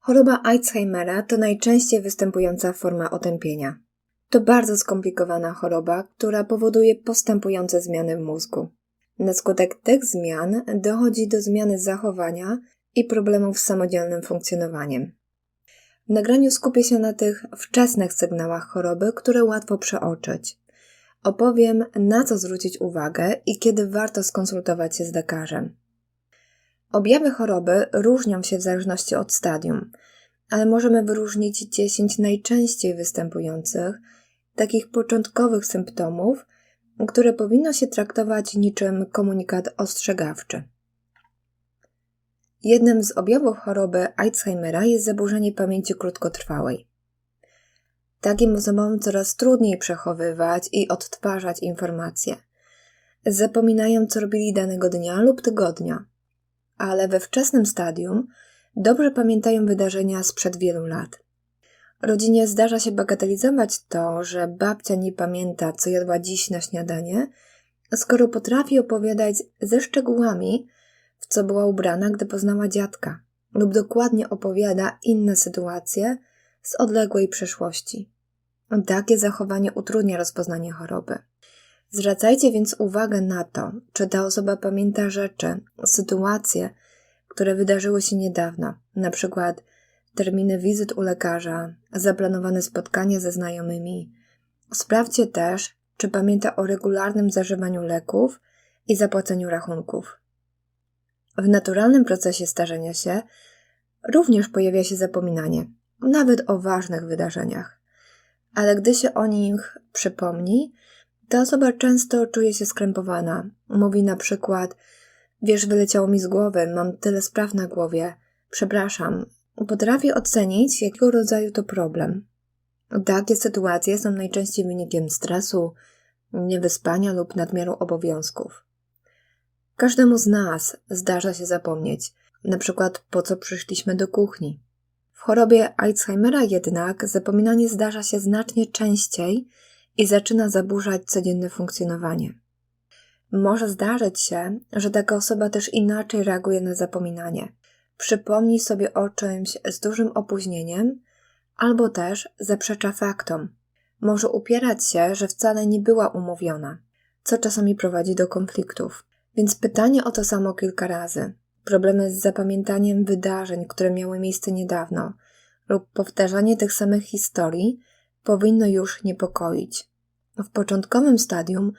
Choroba Alzheimera to najczęściej występująca forma otępienia. To bardzo skomplikowana choroba, która powoduje postępujące zmiany w mózgu. Na skutek tych zmian dochodzi do zmiany zachowania i problemów z samodzielnym funkcjonowaniem. W nagraniu skupię się na tych wczesnych sygnałach choroby, które łatwo przeoczyć. Opowiem, na co zwrócić uwagę i kiedy warto skonsultować się z lekarzem. Objawy choroby różnią się w zależności od stadium, ale możemy wyróżnić 10 najczęściej występujących, takich początkowych symptomów, które powinno się traktować niczym komunikat ostrzegawczy. Jednym z objawów choroby Alzheimera jest zaburzenie pamięci krótkotrwałej. Takim osobom coraz trudniej przechowywać i odtwarzać informacje. Zapominają, co robili danego dnia lub tygodnia, ale we wczesnym stadium dobrze pamiętają wydarzenia sprzed wielu lat. Rodzinie zdarza się bagatelizować to, że babcia nie pamięta, co jadła dziś na śniadanie, skoro potrafi opowiadać ze szczegółami, w co była ubrana, gdy poznała dziadka, lub dokładnie opowiada inne sytuacje z odległej przeszłości. Takie zachowanie utrudnia rozpoznanie choroby. Zwracajcie więc uwagę na to, czy ta osoba pamięta rzeczy, sytuacje, które wydarzyły się niedawno, na przykład terminy wizyt u lekarza, zaplanowane spotkania ze znajomymi. Sprawdźcie też, czy pamięta o regularnym zażywaniu leków i zapłaceniu rachunków. W naturalnym procesie starzenia się również pojawia się zapominanie, nawet o ważnych wydarzeniach. Ale gdy się o nich przypomni, ta osoba często czuje się skrępowana. Mówi na przykład: Wiesz, wyleciało mi z głowy, mam tyle spraw na głowie. Przepraszam. Potrafię ocenić, jakiego rodzaju to problem. Takie sytuacje są najczęściej wynikiem stresu, niewyspania lub nadmiaru obowiązków. Każdemu z nas zdarza się zapomnieć, na przykład po co przyszliśmy do kuchni. W chorobie Alzheimera jednak zapominanie zdarza się znacznie częściej i zaczyna zaburzać codzienne funkcjonowanie. Może zdarzyć się, że taka osoba też inaczej reaguje na zapominanie. Przypomni sobie o czymś z dużym opóźnieniem, albo też zaprzecza faktom. Może upierać się, że wcale nie była umówiona, co czasami prowadzi do konfliktów. Więc pytanie o to samo kilka razy, problemy z zapamiętaniem wydarzeń, które miały miejsce niedawno, lub powtarzanie tych samych historii powinno już niepokoić. W początkowym stadium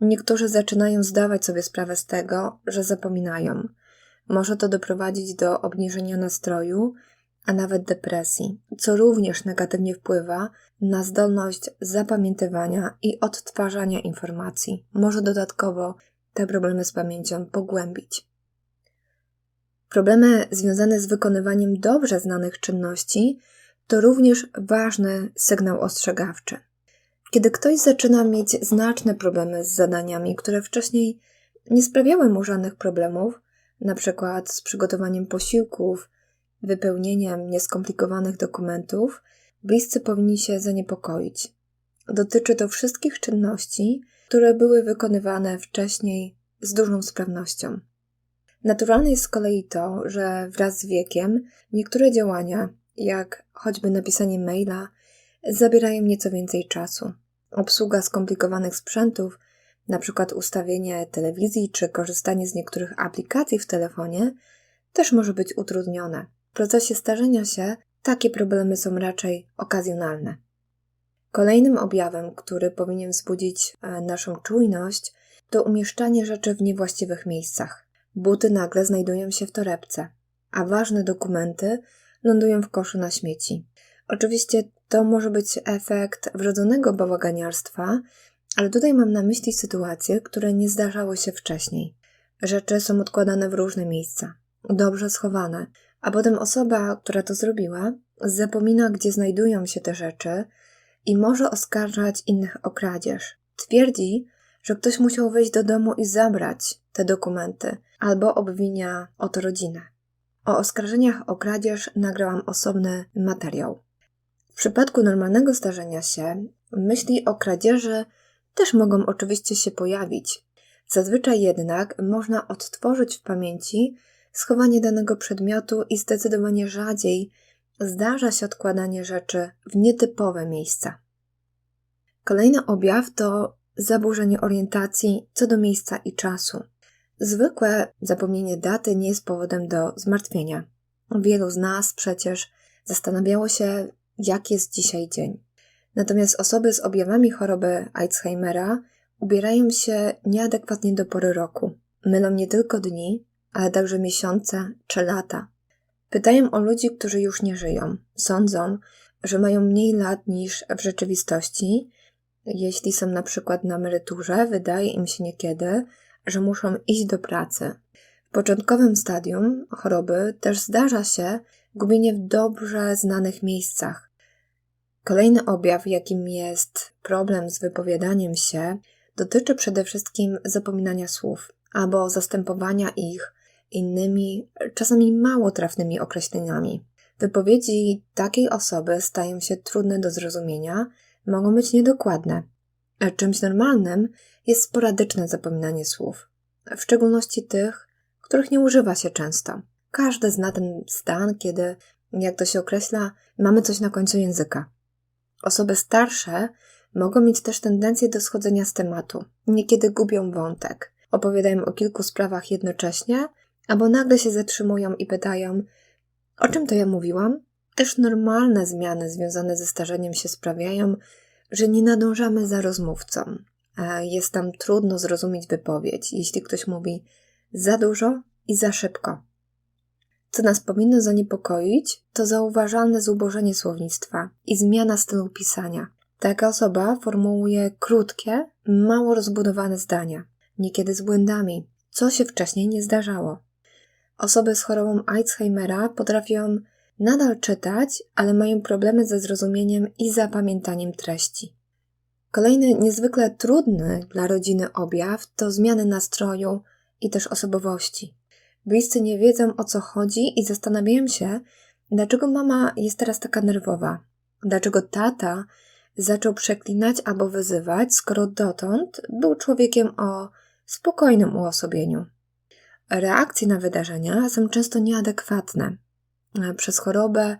niektórzy zaczynają zdawać sobie sprawę z tego, że zapominają. Może to doprowadzić do obniżenia nastroju, a nawet depresji, co również negatywnie wpływa na zdolność zapamiętywania i odtwarzania informacji. Może dodatkowo te problemy z pamięcią pogłębić. Problemy związane z wykonywaniem dobrze znanych czynności to również ważny sygnał ostrzegawczy. Kiedy ktoś zaczyna mieć znaczne problemy z zadaniami, które wcześniej nie sprawiały mu żadnych problemów, na przykład z przygotowaniem posiłków, wypełnieniem nieskomplikowanych dokumentów, bliscy powinni się zaniepokoić. Dotyczy to wszystkich czynności, które były wykonywane wcześniej z dużą sprawnością. Naturalne jest z kolei to, że wraz z wiekiem niektóre działania, jak choćby napisanie maila, zabierają nieco więcej czasu. Obsługa skomplikowanych sprzętów, np. ustawienie telewizji czy korzystanie z niektórych aplikacji w telefonie, też może być utrudnione. W procesie starzenia się takie problemy są raczej okazjonalne. Kolejnym objawem, który powinien wzbudzić e, naszą czujność, to umieszczanie rzeczy w niewłaściwych miejscach. Buty nagle znajdują się w torebce, a ważne dokumenty lądują w koszu na śmieci. Oczywiście to może być efekt wrodzonego bałaganiarstwa, ale tutaj mam na myśli sytuacje, które nie zdarzały się wcześniej. Rzeczy są odkładane w różne miejsca, dobrze schowane, a potem osoba, która to zrobiła, zapomina, gdzie znajdują się te rzeczy i może oskarżać innych o kradzież. Twierdzi, że ktoś musiał wejść do domu i zabrać te dokumenty, albo obwinia o to rodzinę. O oskarżeniach o kradzież nagrałam osobny materiał. W przypadku normalnego starzenia się, myśli o kradzieży też mogą oczywiście się pojawić. Zazwyczaj jednak można odtworzyć w pamięci schowanie danego przedmiotu i zdecydowanie rzadziej zdarza się odkładanie rzeczy w nietypowe miejsca. Kolejny objaw to zaburzenie orientacji co do miejsca i czasu. Zwykłe zapomnienie daty nie jest powodem do zmartwienia. Wielu z nas przecież zastanawiało się, jak jest dzisiaj dzień. Natomiast osoby z objawami choroby Alzheimera ubierają się nieadekwatnie do pory roku. Mylą nie tylko dni, ale także miesiące czy lata. Pytają o ludzi, którzy już nie żyją. Sądzą, że mają mniej lat niż w rzeczywistości. Jeśli są na przykład na emeryturze, wydaje im się niekiedy, że muszą iść do pracy. W początkowym stadium choroby też zdarza się gubienie w dobrze znanych miejscach. Kolejny objaw, jakim jest problem z wypowiadaniem się, dotyczy przede wszystkim zapominania słów albo zastępowania ich innymi, czasami mało trafnymi określeniami. Wypowiedzi takiej osoby stają się trudne do zrozumienia, mogą być niedokładne. Czymś normalnym jest sporadyczne zapominanie słów, w szczególności tych, których nie używa się często. Każdy zna ten stan, kiedy, jak to się określa, mamy coś na końcu języka. Osoby starsze mogą mieć też tendencję do schodzenia z tematu. Niekiedy gubią wątek. Opowiadają o kilku sprawach jednocześnie, albo nagle się zatrzymują i pytają: O czym to ja mówiłam? Też normalne zmiany związane ze starzeniem się sprawiają, że nie nadążamy za rozmówcą. Jest tam trudno zrozumieć wypowiedź, jeśli ktoś mówi za dużo i za szybko. Co nas powinno zaniepokoić, to zauważalne zubożenie słownictwa i zmiana stylu pisania. Taka osoba formułuje krótkie, mało rozbudowane zdania, niekiedy z błędami, co się wcześniej nie zdarzało. Osoby z chorobą Alzheimera potrafią nadal czytać, ale mają problemy ze zrozumieniem i zapamiętaniem treści. Kolejny niezwykle trudny dla rodziny objaw to zmiany nastroju i też osobowości. Bliscy nie wiedzą o co chodzi i zastanawiają się, dlaczego mama jest teraz taka nerwowa, dlaczego tata zaczął przeklinać albo wyzywać, skoro dotąd był człowiekiem o spokojnym uosobieniu. Reakcje na wydarzenia są często nieadekwatne. Przez chorobę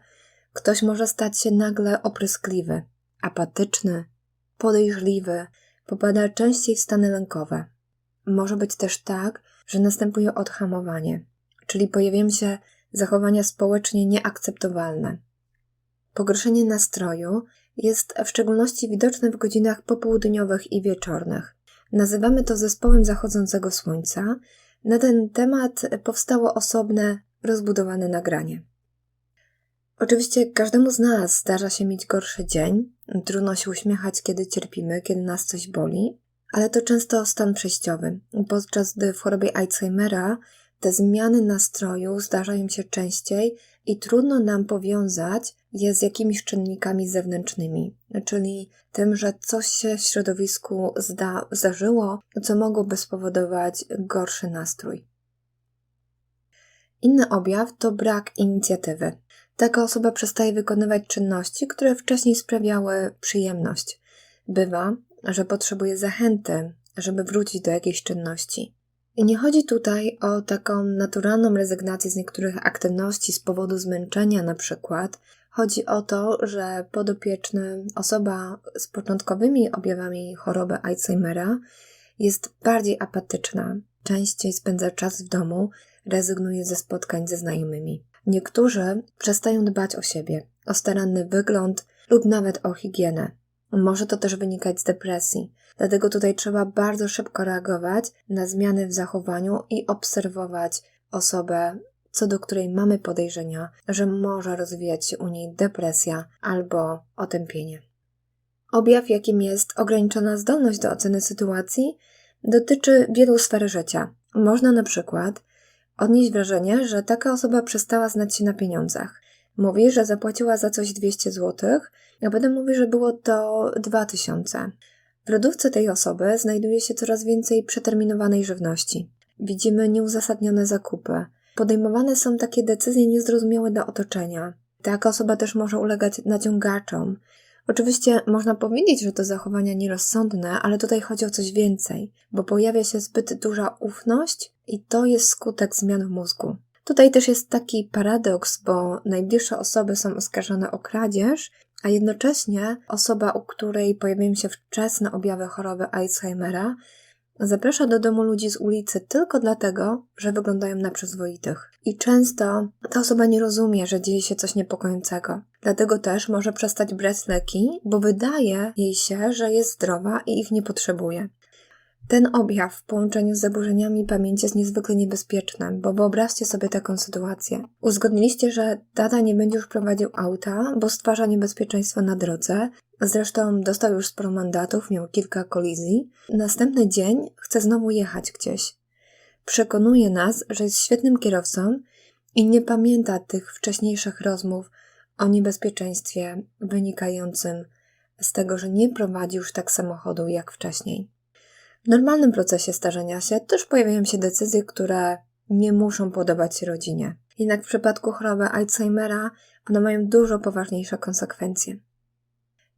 ktoś może stać się nagle opryskliwy, apatyczny, podejrzliwy, popada częściej w stany lękowe. Może być też tak, że następuje odhamowanie, czyli pojawiają się zachowania społecznie nieakceptowalne. Pogorszenie nastroju jest w szczególności widoczne w godzinach popołudniowych i wieczornych. Nazywamy to zespołem zachodzącego słońca. Na ten temat powstało osobne, rozbudowane nagranie. Oczywiście każdemu z nas zdarza się mieć gorszy dzień, trudno się uśmiechać, kiedy cierpimy, kiedy nas coś boli, ale to często stan przejściowy, podczas gdy w chorobie Alzheimera te zmiany nastroju zdarzają się częściej i trudno nam powiązać je z jakimiś czynnikami zewnętrznymi, czyli tym, że coś się w środowisku zda, zdarzyło, co mogłoby spowodować gorszy nastrój. Inny objaw to brak inicjatywy. Taka osoba przestaje wykonywać czynności, które wcześniej sprawiały przyjemność. Bywa, że potrzebuje zachęty, żeby wrócić do jakiejś czynności. I nie chodzi tutaj o taką naturalną rezygnację z niektórych aktywności z powodu zmęczenia, na przykład. Chodzi o to, że podopieczny, osoba z początkowymi objawami choroby Alzheimera jest bardziej apatyczna, częściej spędza czas w domu, rezygnuje ze spotkań ze znajomymi. Niektórzy przestają dbać o siebie, o staranny wygląd lub nawet o higienę. Może to też wynikać z depresji, dlatego tutaj trzeba bardzo szybko reagować na zmiany w zachowaniu i obserwować osobę, co do której mamy podejrzenia, że może rozwijać się u niej depresja albo otępienie. Objaw, jakim jest ograniczona zdolność do oceny sytuacji, dotyczy wielu sfer życia. Można na przykład odnieść wrażenie, że taka osoba przestała znać się na pieniądzach. Mówi, że zapłaciła za coś 200 zł, a potem mówi, że było to 2000. W lodówce tej osoby znajduje się coraz więcej przeterminowanej żywności. Widzimy nieuzasadnione zakupy. Podejmowane są takie decyzje niezrozumiałe do otoczenia. Taka osoba też może ulegać naciągaczom, Oczywiście można powiedzieć, że to zachowania nierozsądne, ale tutaj chodzi o coś więcej, bo pojawia się zbyt duża ufność i to jest skutek zmian w mózgu. Tutaj też jest taki paradoks, bo najbliższe osoby są oskarżone o kradzież, a jednocześnie osoba, u której pojawiają się wczesne objawy choroby Alzheimera, zaprasza do domu ludzi z ulicy tylko dlatego, że wyglądają na przyzwoitych. I często ta osoba nie rozumie, że dzieje się coś niepokojącego. Dlatego też może przestać brać leki, bo wydaje jej się, że jest zdrowa i ich nie potrzebuje. Ten objaw w połączeniu z zaburzeniami pamięci jest niezwykle niebezpieczny, bo wyobraźcie sobie taką sytuację. Uzgodniliście, że tata nie będzie już prowadził auta, bo stwarza niebezpieczeństwo na drodze. Zresztą dostał już sporo mandatów, miał kilka kolizji. Następny dzień chce znowu jechać gdzieś. Przekonuje nas, że jest świetnym kierowcą i nie pamięta tych wcześniejszych rozmów o niebezpieczeństwie wynikającym z tego, że nie prowadził już tak samochodu jak wcześniej. W normalnym procesie starzenia się też pojawiają się decyzje, które nie muszą podobać się rodzinie. Jednak w przypadku choroby Alzheimera one mają dużo poważniejsze konsekwencje.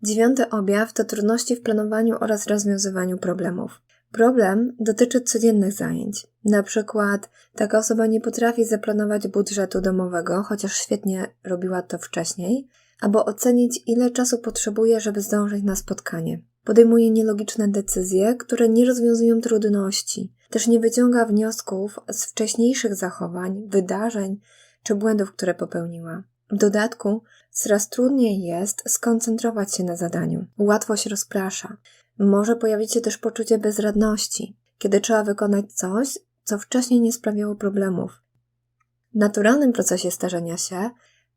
Dziewiąty objaw to trudności w planowaniu oraz rozwiązywaniu problemów. Problem dotyczy codziennych zajęć. Na przykład taka osoba nie potrafi zaplanować budżetu domowego, chociaż świetnie robiła to wcześniej, albo ocenić, ile czasu potrzebuje, żeby zdążyć na spotkanie. Podejmuje nielogiczne decyzje, które nie rozwiązują trudności. Też nie wyciąga wniosków z wcześniejszych zachowań, wydarzeń czy błędów, które popełniła. W dodatku coraz trudniej jest skoncentrować się na zadaniu. Łatwo się rozprasza. Może pojawić się też poczucie bezradności, kiedy trzeba wykonać coś, co wcześniej nie sprawiało problemów. W naturalnym procesie starzenia się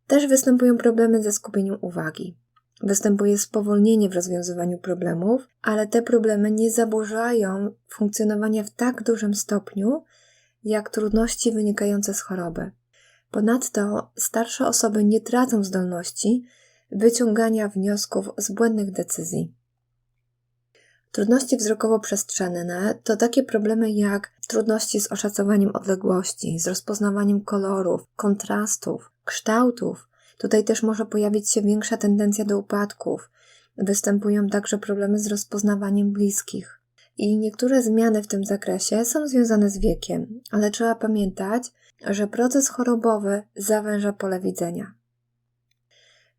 też występują problemy ze skupieniem uwagi. Występuje spowolnienie w rozwiązywaniu problemów, ale te problemy nie zaburzają funkcjonowania w tak dużym stopniu, jak trudności wynikające z choroby. Ponadto starsze osoby nie tracą zdolności wyciągania wniosków z błędnych decyzji. Trudności wzrokowo-przestrzenne to takie problemy jak trudności z oszacowaniem odległości, z rozpoznawaniem kolorów, kontrastów, kształtów. Tutaj też może pojawić się większa tendencja do upadków. Występują także problemy z rozpoznawaniem bliskich. I niektóre zmiany w tym zakresie są związane z wiekiem, ale trzeba pamiętać, że proces chorobowy zawęża pole widzenia.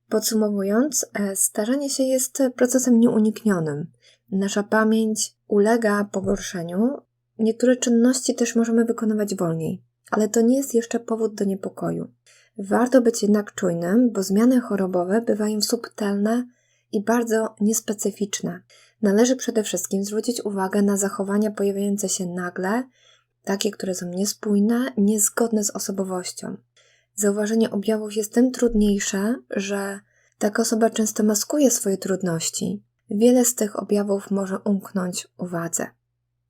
Podsumowując, e, starzenie się jest procesem nieuniknionym. Nasza pamięć ulega pogorszeniu. Niektóre czynności też możemy wykonywać wolniej, ale to nie jest jeszcze powód do niepokoju. Warto być jednak czujnym, bo zmiany chorobowe bywają subtelne i bardzo niespecyficzne. Należy przede wszystkim zwrócić uwagę na zachowania pojawiające się nagle, takie, które są niespójne, niezgodne z osobowością. Zauważenie objawów jest tym trudniejsze, że taka osoba często maskuje swoje trudności. Wiele z tych objawów może umknąć uwadze.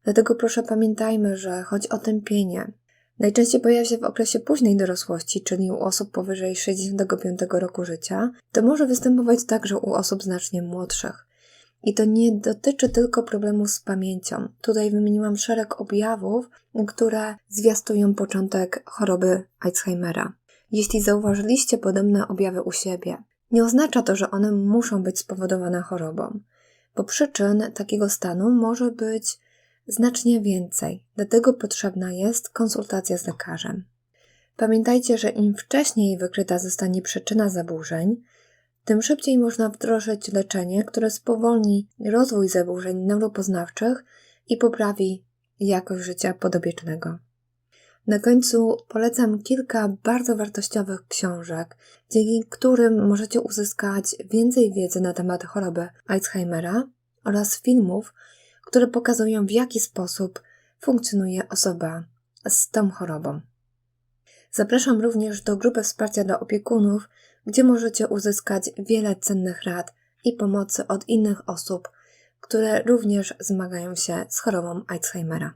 Dlatego proszę pamiętajmy, że choć otępienie najczęściej pojawia się w okresie późnej dorosłości, czyli u osób powyżej 65 roku życia, to może występować także u osób znacznie młodszych. I to nie dotyczy tylko problemu z pamięcią. Tutaj wymieniłam szereg objawów, które zwiastują początek choroby Alzheimera. Jeśli zauważyliście podobne objawy u siebie, nie oznacza to, że one muszą być spowodowane chorobą, bo przyczyn takiego stanu może być znacznie więcej, dlatego potrzebna jest konsultacja z lekarzem. Pamiętajcie, że im wcześniej wykryta zostanie przyczyna zaburzeń, tym szybciej można wdrożyć leczenie, które spowolni rozwój zaburzeń neuropoznawczych i poprawi jakość życia podobiecznego. Na końcu polecam kilka bardzo wartościowych książek, dzięki którym możecie uzyskać więcej wiedzy na temat choroby Alzheimera oraz filmów, które pokazują w jaki sposób funkcjonuje osoba z tą chorobą. Zapraszam również do grupy wsparcia dla opiekunów, gdzie możecie uzyskać wiele cennych rad i pomocy od innych osób, które również zmagają się z chorobą Alzheimera.